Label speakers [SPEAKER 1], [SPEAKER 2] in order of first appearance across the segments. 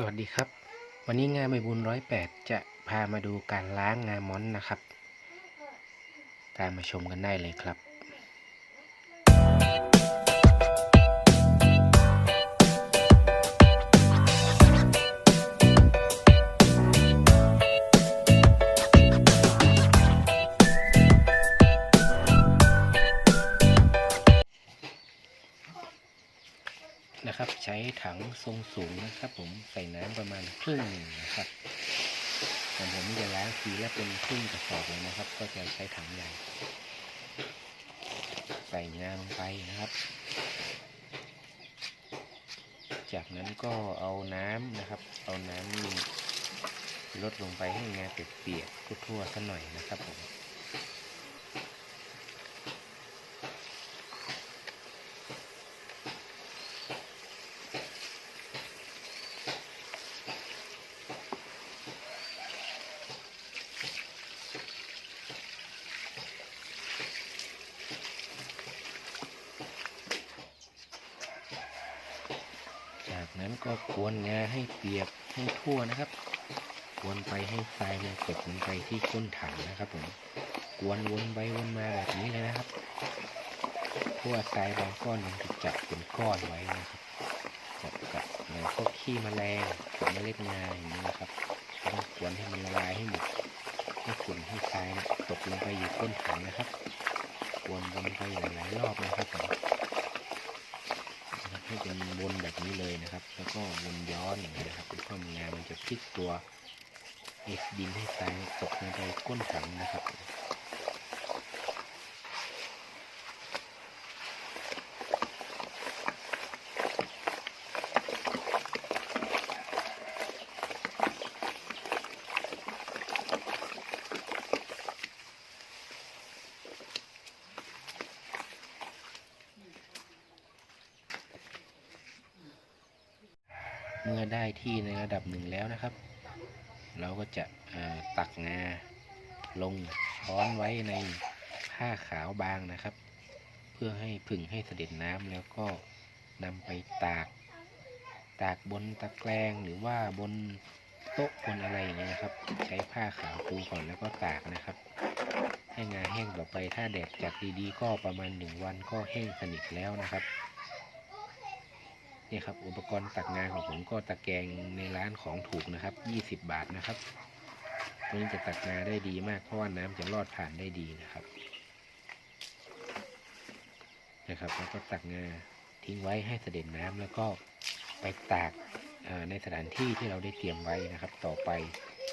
[SPEAKER 1] สวัสดีครับ วันนี้งานใบบุญร้อยแปดจะพามาดูการล้างงาม้อนนะครับ ตามมาชมกันได้เลยครับ นะครับ ใช้ถังทรงสูงนะครับ ผมใส่น้ำประมาณครึ่งหนึ่งนะครับแต่ผมจะล้างทีละเป็นครึ่งกระสอบเลยนะครับ ก็จะใช้ถังใหญ่ ใส่งาลงไปนะครับ จากนั้นก็เอาน้ำนะครับ เอาน้ำนี่ลดลงไปให้งาเปียกๆทั่วๆสักหน่อยนะครับผม นั้นก็กวนงาให้เปียกให้ทั่วนะครับกวนไปให้ทรายมันตกลงไปที่ก้นถังนะครับผมกวนวนไปวนมาแบบนี้เลยนะครับทั่วทรายบางก้อนมันถูกจับเป็นก้อนไว้นะครับจับกับเอ่อพวกขี้มแมลงกับเมล็ดงาอย่างนี้นะครับต้องกวนให้มันละลายให้หมดให้ฝุ่นให้ทรายนี่ยตกลงไปอยู่ก้นถังนะครับกวนวนไปหลายๆรอบนะครับผมนะครับ ให้เป็นวนแบบนี้เลยนะครับ แล้วก็วนย้อนอย่างนี้นะครับเพื่อมันงานมันจะพลิกตัวเอ็กดินให้ตายตกลงไปก้นถังนะครับ มื่อได้ที่ในระดับหนึ่งแล้วนะครับ เราก็จะตักงาลงช้อนไว้ในผ้าขาวบางนะครับ เพื่อให้ผึ่งให้เสด็จน้ำแล้วก็นำไปตาก ตากบนตะแกรงหรือว่าบนโต๊ะบนอะไรอย่างเงี้ยนะครับ ใช้ผ้าขาวปูก่อนแล้วก็ตากนะครับ ให้งาแห้งต่อไปถ้าแดดจัดดีๆ ก็ประมาณหนึ่งวันก็แห้งสนิทแล้วนะครับ นี่ครับอุปกรณ์ตักงานของผมก็ตะแกรงในร้านของถูกนะครับ 20 บาทนะครับตัวนี้จะตักงานได้ดีมากเพราะว่าน้ำจะรอดผ่านได้ดีนะครับนะครับแล้วก็ตักงาทิ้งไว้ให้เสด็จน้ำแล้วก็ไปตากในสถานที่ที่เราได้เตรียมไว้นะครับ ต่อไป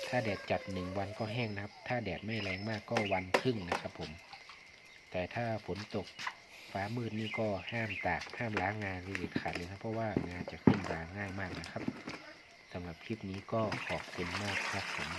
[SPEAKER 1] ถ้าแดดจัดหนึ่งวันก็แห้งนะครับ ถ้าแดดไม่แรงมากก็วันครึ่งนะครับผม แต่ถ้าฝนตก ฟ้ามืดนี่ก็ห้ามตากห้ามล้างงานเลยเด็ดขาดเลยครับเพราะว่างานจะขึ้นราง่ายมากนะครับสำหรับคลิปนี้ก็ขอบคุณมากครับผม